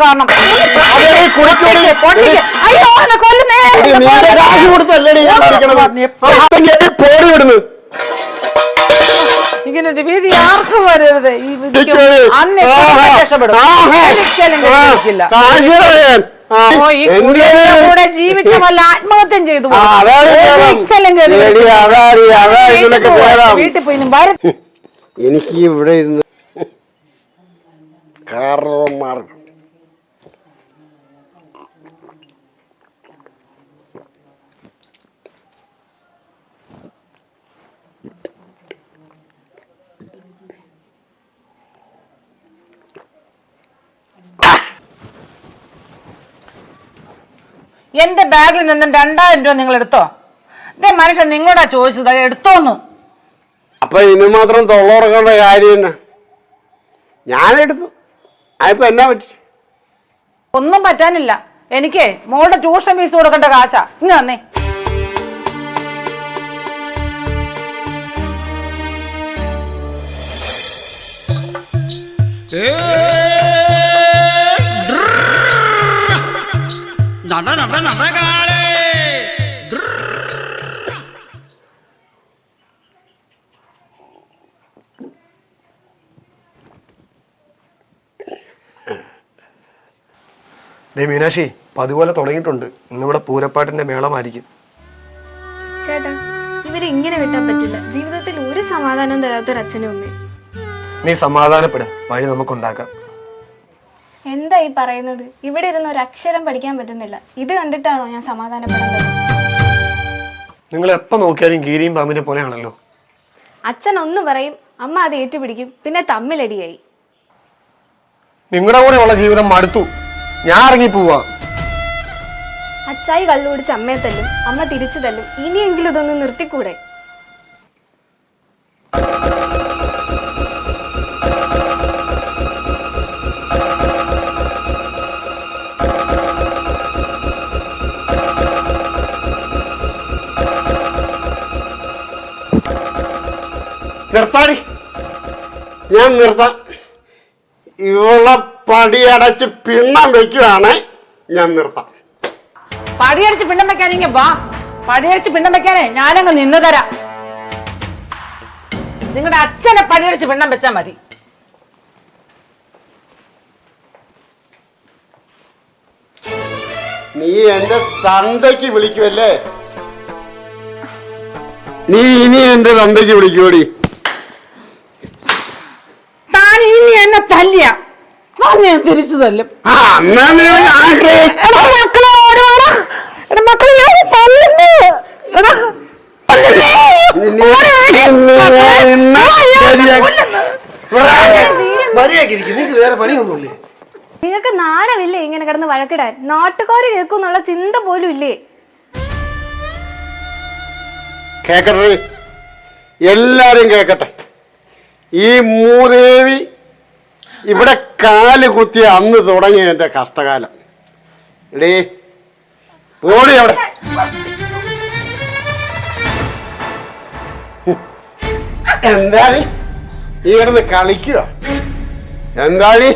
കാരണം. അയ്യോ കൊല്ലുന്നേ. കാശ് പോടി വിടുന്നു വീതി ആർക്കും വരരുത്. ഈ. അന്ന്. രക്ഷപ്പെടും? കൂടെ ജീവിച്ച വല്ല ആത്മഹത്യം ചെയ്തു വീട്ടിൽ പോയി എനിക്ക് ഇവിടെ ഇരുന്ന് കാരണവന്മാർക്ക് എന്റെ ബാഗിൽ നിന്നും രണ്ടായിരം രൂപ നിങ്ങൾ എടുത്തോ? ഇതേ മനുഷ്യൻ നിങ്ങളോടാ ചോദിച്ചത് എടുത്തോന്ന്. അപ്പൊ ഇനി മാത്രം തൊള്ളോറക്കേണ്ട കാര്യം തന്നെ ഞാനെടുത്തു അതിപ്പോ എന്നാ പറ്റി? ഒന്നും പറ്റാനില്ല. എനിക്ക് മോളുടെ ട്യൂഷൻ ഫീസ് കൊടുക്കേണ്ട കാശാ. ഇന്ന് തന്നെ നട നട നടകാളേ ദേ മീനാക്ഷി പതുപോലെ അതുപോലെ തുടങ്ങിയിട്ടുണ്ട്. ഇന്നിവിടെ പൂരപ്പാട്ടിന്റെ മേളമായിരിക്കും. ചേട്ടാ ഇവരെ ഇങ്ങനെ വിട്ടാൻ പറ്റില്ല? ജീവിതത്തിൽ ഒരു സമാധാനം തരാത്തൊരു അച്ഛനും അമ്മയും. നീ സമാധാനപ്പെട്. വഴി നമുക്കുണ്ടാക്കാം. എന്താ ഈ പറയുന്നത്? ഇവിടെ ഇരുന്ന് ഒരു അക്ഷരം പഠിക്കാൻ പറ്റുന്നില്ല. ഇത് കണ്ടിട്ടാണോ ഞാൻ സമാധാനപ്പെടുന്നത്? നിങ്ങൾ എപ്പോ നോക്കിയാലും ഗീരിയും പാമ്പിനെ പോലെയാണല്ലോ. അച്ഛൻ ഒന്ന് പറയും അമ്മ അത് ഏറ്റുപിടിക്കും പിന്നെ തമ്മിലടിയായി. നിങ്ങളുടെ കൂടെ ഉള്ള ജീവിതം മടുത്തു. ഞാൻ ഇറങ്ങി പോവാ. അച്ചായി കള്ളുപിടിച്ച് അമ്മയെ തല്ലും അമ്മ തിരിച്ചു തല്ലും. ഇനിയെങ്കിലും ഇതൊന്ന് നിർത്തിക്കൂടെ? നിർത്താടി. ഞാൻ നിർത്താം. ഇവളെ പടിയടച്ച് പിണ്ണം വെക്കുകയാണ് ഞാൻ നിർത്താം. പടിയടിച്ച് പിണ്ണം വെക്കാനെങ്കിൽ വാ. പടിയടിച്ച് പിണ്ണം വെക്കാനേ ഞാനങ്ങ് നിന്ന് തരാം. നിങ്ങളുടെ അച്ഛനെ പടിയടിച്ച് പിണ്ണം വെച്ചാ മതി. നീ എന്റെ തന്തയ്ക്ക് വിളിക്കുമല്ലേ നീ ഇനി എന്റെ തന്തയ്ക്ക് വിളിക്കുവോടി താൻ ഇനി എന്നെ തല്ലിയ ഞാൻ തിരിച്ചു തല്ലും മക്കളെ ഞാൻ തല്ലുന്നു. എടാ, നിങ്ങൾക്ക് നാണമില്ലേ ഇങ്ങനെ കിടന്ന് വഴക്കിടാൻ? നാട്ടുകാര് കേൾക്കുന്നുള്ള ചിന്ത പോലും ഇല്ലേ? കേക്കട്ടെ. എല്ലാരും കേക്കട്ടെ. ഈ മൂദേവി ഇവിടെ കാൽ കുത്തിയ അന്ന് തുടങ്ങി എന്റെ കഷ്ടകാലം. എടേ പോളി അവിടെ. എന്താണ് ഈ കിടന്ന് കളിക്കുക. എന്താണ്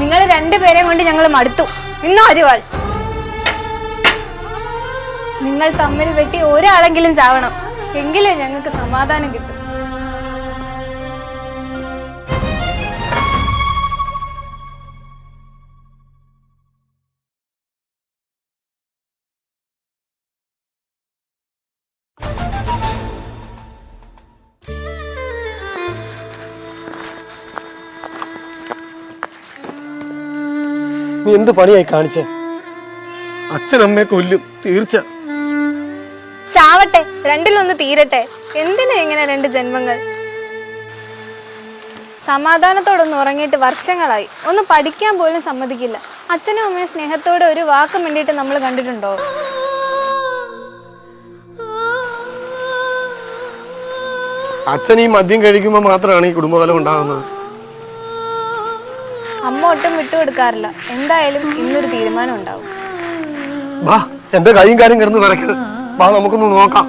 നിങ്ങൾ രണ്ടുപേരെയും കൊണ്ട് ഞങ്ങൾ മടുത്തു. ഇന്നോ അരിവാൾ. നിങ്ങൾ തമ്മിൽ വെട്ടി ഒരാളെങ്കിലും ചാവണം. എങ്കിലേ ഞങ്ങൾക്ക് സമാധാനം കിട്ടും. നീ എന്ത് പണിയായി കാണിച്ചേ? അച്ഛനമ്മയെ കൊല്ലും തീർച്ച. ചാവട്ടെ രണ്ടിലൊന്ന് തീരട്ടെ. എന്തിനാ ഇങ്ങനെ രണ്ട് ജന്മങ്ങൾ? സമാധാനത്തോടൊന്ന് ഉറങ്ങിയിട്ട് വർഷങ്ങളായി. ഒന്ന് പഠിക്കാൻ പോലും സമ്മതിക്കില്ല. അച്ഛനും അമ്മയും സ്നേഹത്തോടെ ഒരു വാക്ക് വേണ്ടിയിട്ട് നമ്മൾ കണ്ടിട്ടുണ്ടോ? അച്ഛൻ ഈ മദ്യം കഴിക്കുമ്പോൾ മാത്രമാണ് ഈ കുടുംബകലം ഉണ്ടാകുന്നത്. ഒട്ടും വിട്ടു വിട്ടുകൊടുക്കാറില്ല എന്തായാലും ഇന്നൊരു തീരുമാനം ഉണ്ടാവും. എന്റെ കൈയും കാര്യം കിടന്ന് വിറക്കരുത് വാ നമുക്കൊന്ന് നോക്കാം.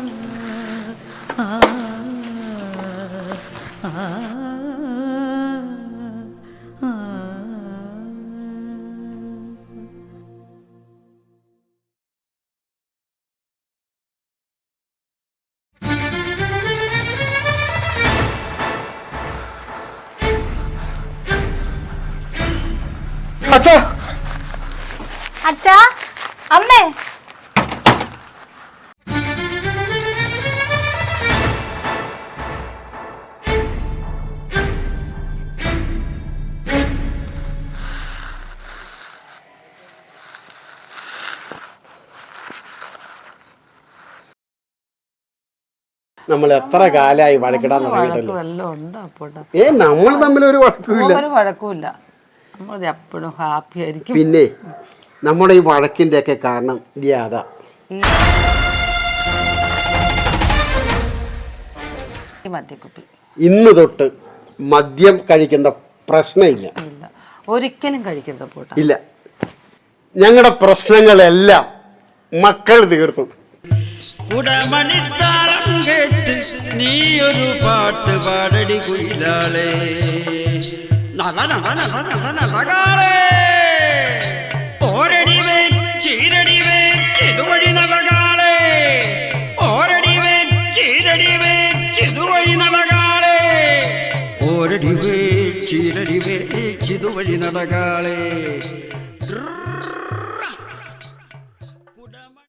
അച്ഛാ അമ്മേ. നമ്മൾ എത്ര കാലായി വഴക്കിടാൻ തുടങ്ങിയിട്ടല്ലോ? ഏ നമ്മൾ തമ്മിൽ ഒരു വഴക്കുമില്ല. ഒരു വഴക്കുമില്ല. നമ്മൾ എപ്പോഴും ഹാപ്പി ആയിരിക്കും. പിന്നെ നമ്മുടെ ഈ വഴക്കിന്റെയൊക്കെ കാരണം ഗ്യാത ഈ മദ്യക്കുപ്പി ഇന്ന് തൊട്ട് മദ്യം കഴിക്കുന്ന പ്രശ്നമില്ല ഇല്ല ഒരിക്കലും കഴിക്കരുത് പോട്ടാ ഇല്ല ഞങ്ങളുടെ പ്രശ്നങ്ങളെല്ലാം മക്കൾ തീർത്തു കുടമണിത്താളം കേട്ട് നീ ഒരു പാട്ട് പാടടി കുയിലാളേ നട നട നട നട നടകാളെ ചീരടി വേ ഇതുവഴി നടകാളെ. ചിരടിവേ ഓരടിവേ ഇതുവഴി നടകാളെ. ഓരടി വേ ഇതുവഴി നടകാളെ.